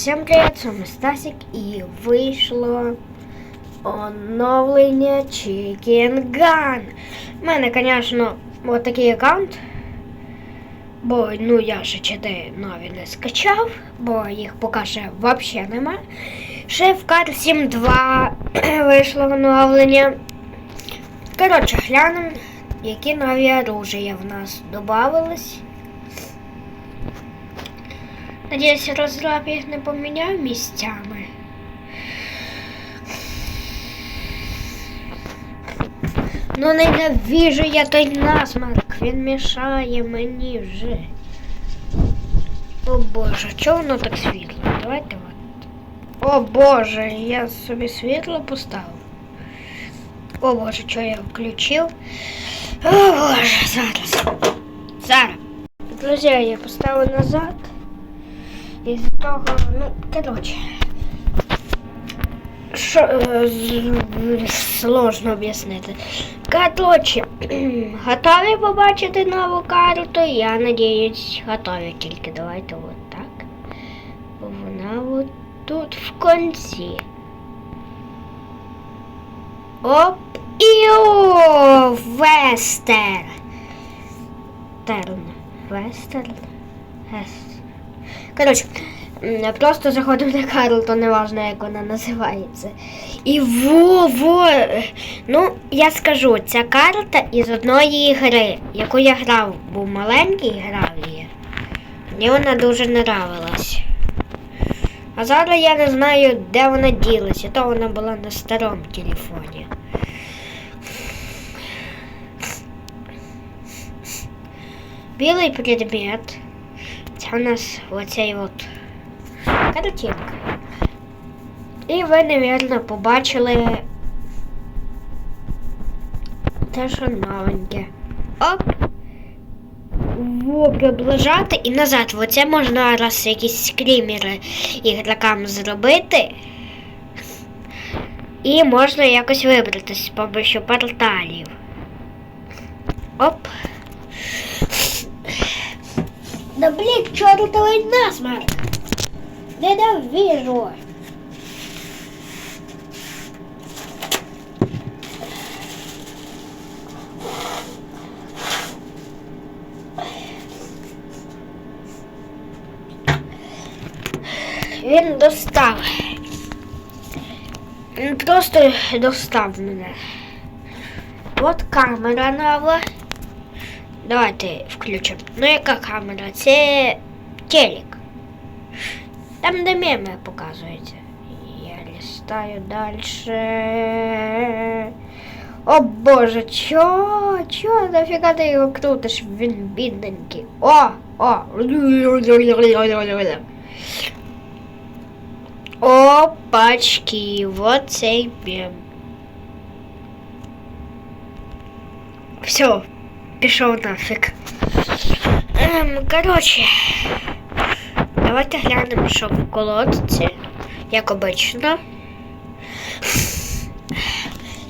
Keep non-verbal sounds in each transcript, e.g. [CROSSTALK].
Всем привет, с вами Стасик и вышло оновлення Chicken Gun. У мене, конечно, вот такий аккаунт. Бо ну я ще чити нові не скачав, бо їх поки ще взагалі нема. Ще [CLEARS THROAT] в Car 7.2 вийшло оновлення. Коротше, глянемо, які нові оружия в нас додавались. Надіюсь, розраб їх не поміняв місцями. Ну ненавижу я той насмарк, він мішає мені вже. О боже, чого воно так світло? Давайте от. О боже, я собі світло поставив. О боже, що я включив? О боже, зараз. Зараз. Друзі, я поставив назад. Із того, ну, коротше. Що е, сложно об'яснити. Коротше, [CLEARS THROAT] готові побачити нову карту? Я надіюсь, готові тільки давайте от так. Бо вона от тут в кінці. Оп і о, Вестер. Терн. Вестерн. Вестер. Коротше, просто заходимо на карту, неважно, як вона називається. І во, во. е, Ну, я скажу, ця карта із одної гри, яку я грав, був маленький, грав її. Мені вона дуже нравилась. А зараз я не знаю, де вона ділася, то вона була на старому телефоні. Білий предмет. Це у нас оцей от картинка. І ви, мабуть, побачили те, що новеньке. Оп! Во, приближати і назад. Оце можна раз якісь скрімери ігрокам зробити. І можна якось вибратися з помощью порталів. Оп. Да блин, чертовый насморк! Ненавижу! Він достав. Він просто достав мене. От камера нова. Давайте включимо. Ну яка камера? Це телек. Там де меми показується. Я листаю дальше. О боже, чо? Чо? Нафіга ти його крутиш? Він бідненький. О! О! Опачки, вот цей мем. Все, пішов нафіг. Ем, коротше, давайте глянемо, що в колодці, як обично.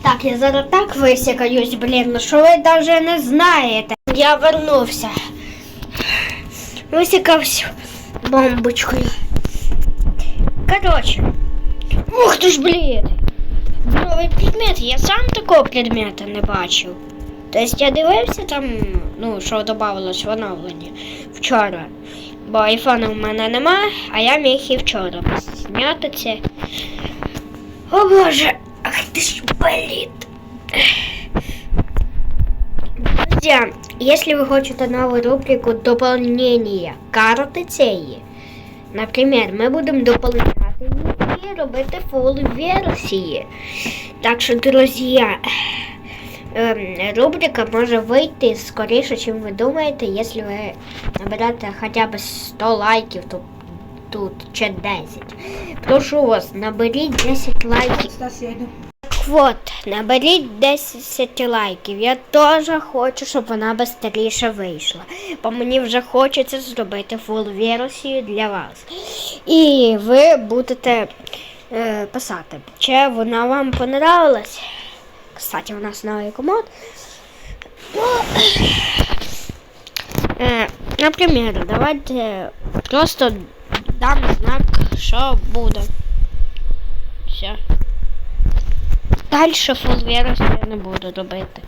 Так, я зараз так висякаюсь, блін, ну що ви навіть не знаєте. Я вернувся. Висякався бомбочкою. Коротше. Ух ти ж, блін. Новий предмет, я сам такого предмета не бачив. Тобто я дивився там, ну, що додавалось в оновленні вчора. Бо айфона в мене нема, а я міг і вчора зняти це. О боже, ах ти ж болит. Друзья, если вы хотите новую рубрику дополнения карти цієї, наприклад, ми будемо доповняти і робити фул версії. Так що, друзі, рубрика може вийти скоріше, ніж ви думаєте, якщо ви наберете хоча б 100 лайків тут, тут чи 10. Прошу вас, наберіть 10 лайків. Стас, я йду. Вот, наберіть 10 лайків. Я теж хочу, щоб вона швидше вийшла. Бо мені вже хочеться зробити фул версію для вас. І ви будете е, писати, чи вона вам понравилась. Кстати, у нас новий комод. Ну, е, наприклад, давайте просто дам знак, що буде. Все. Далі фул вірус я не буду робити.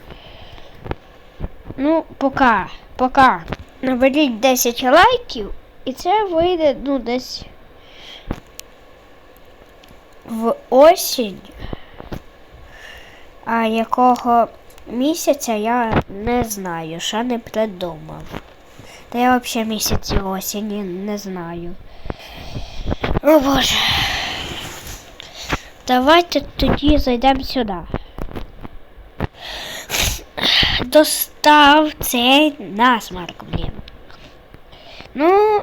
Ну, пока, пока. Наберіть 10 лайків, і це вийде, ну, десь в осінь. А якого місяця я не знаю, ще не придумав. Та я взагалі місяці осені не знаю. О боже. Давайте тоді зайдемо сюди. Достав цей насмарк, блін. Ну,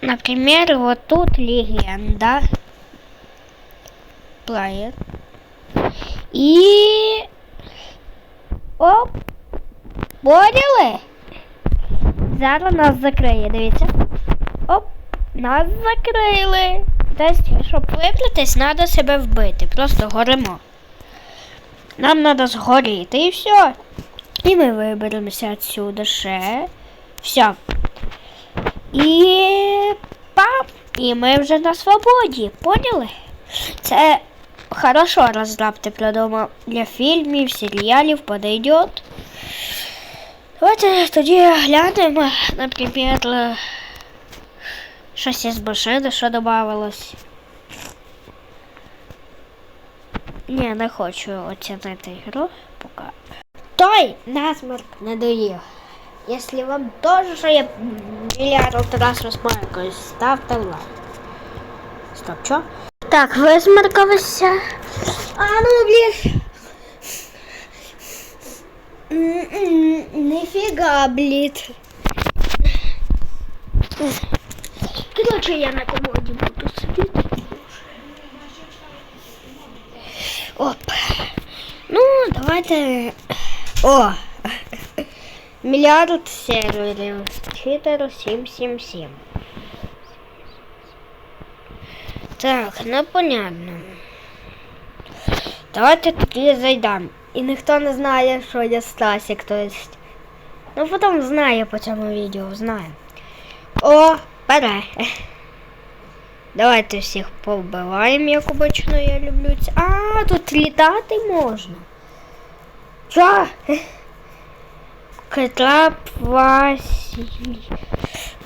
например, вот тут легенда. Плеер. І... Оп! Поняли? Зараз нас закриє, дивіться. Оп! Нас закрили. Тобто, щоб виплатись, треба себе вбити. Просто горимо. Нам треба згоріти і все. І ми виберемося відсюди ще. Все. І пап! І ми вже на свободі, поняли? Це хорошо розрабти придумав для фільмів, серіалів подойдет. Давайте тоді глянемо, наприклад, щось із машини, що додавалось. Ні, не хочу оцінити ігру поки. Той насморк не доїв. Якщо вам теж що я мільярд раз розмаркаюсь, ставте лайк. Стоп, що? Так, висмаркалися. А ну, блін. М-м, Нифига, блін. Короче, я на комоді буду сидіти. Оп. Ну, давайте. О! Мільярд серверів. Читеру 777. Так, ну понятно. Давайте тоді зайдемо. І ніхто не знає, що я Стасик, то есть. Ну потім знає по цьому відео, знає. О, бере. Давайте всіх повбиваємо, як обично я люблю це. А, тут літати можна. Чо? Кетлап Василь.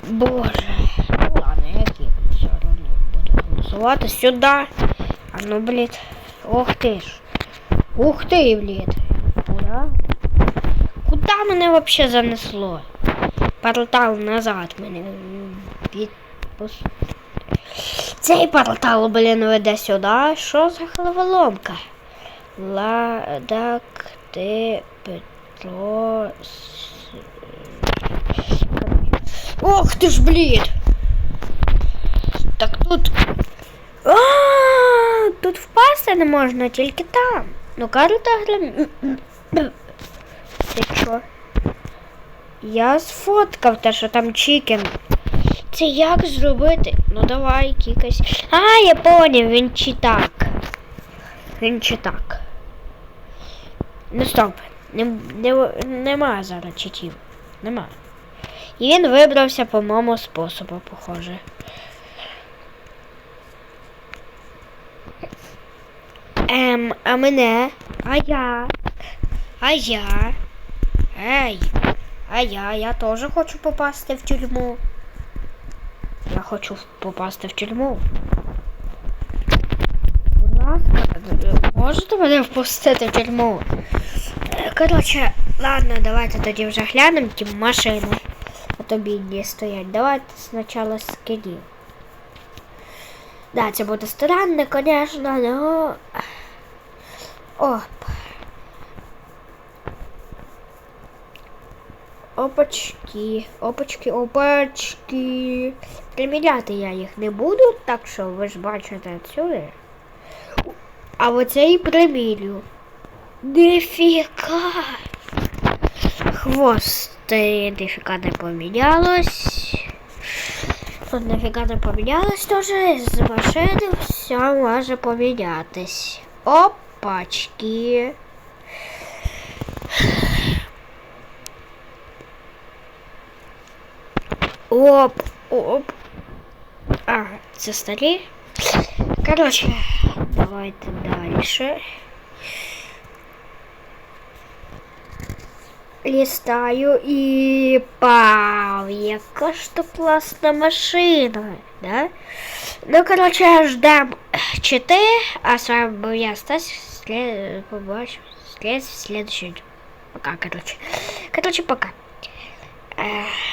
Боже. Ну ладно, я кину все одно голосувати сюди. А ну, блядь. Ох ти ж. Ух ти, блядь. Куда? Куда мене вообще занесло? Портал назад мене. Цей портал, блін, веде сюди. Що за головоломка? Ладак, ти, Петро... Ох ти ж, блін! Так тут... А, тут впасти не можна, тільки там. Ну, карта гра... Ти що? Я сфоткав те, що там чікен. Це як зробити? Ну давай, кікась. А, я поняв, він чи так. Він чи так. Ну стоп. Не, не, нема зараз читів. Нема. І він вибрався по моєму способу, похоже. Ем, а мене? А я? А я? Ей, а я? Я теж хочу попасти в тюрму. Я хочу попасти в тюрму. Будь ласка, можете мене впустити в тюрму? Е, Коротше, ладно, давайте тоді вже глянемо ті машини. А то бідні стоять. Давайте спочатку скидів. Да, це буде странно, конечно, но... Оп. Опачки, опачки, опачки. Приміряти я їх не буду, так що ви ж бачите отсюди. А оце і примірю. Нифіга. Хвост е, не помінялось. Тут ніфіга не помінялось теж. З машини все може помінятись. Опачки. Оп, оп. А, це старі? Короче, давайте дальше. Листаю и пау, яка ж то класна машина, да? Ну, короче, ждем читы, а с вами был я, Стас, след... побачим, след... следующий. Пока, короче. Короче, пока. Ех.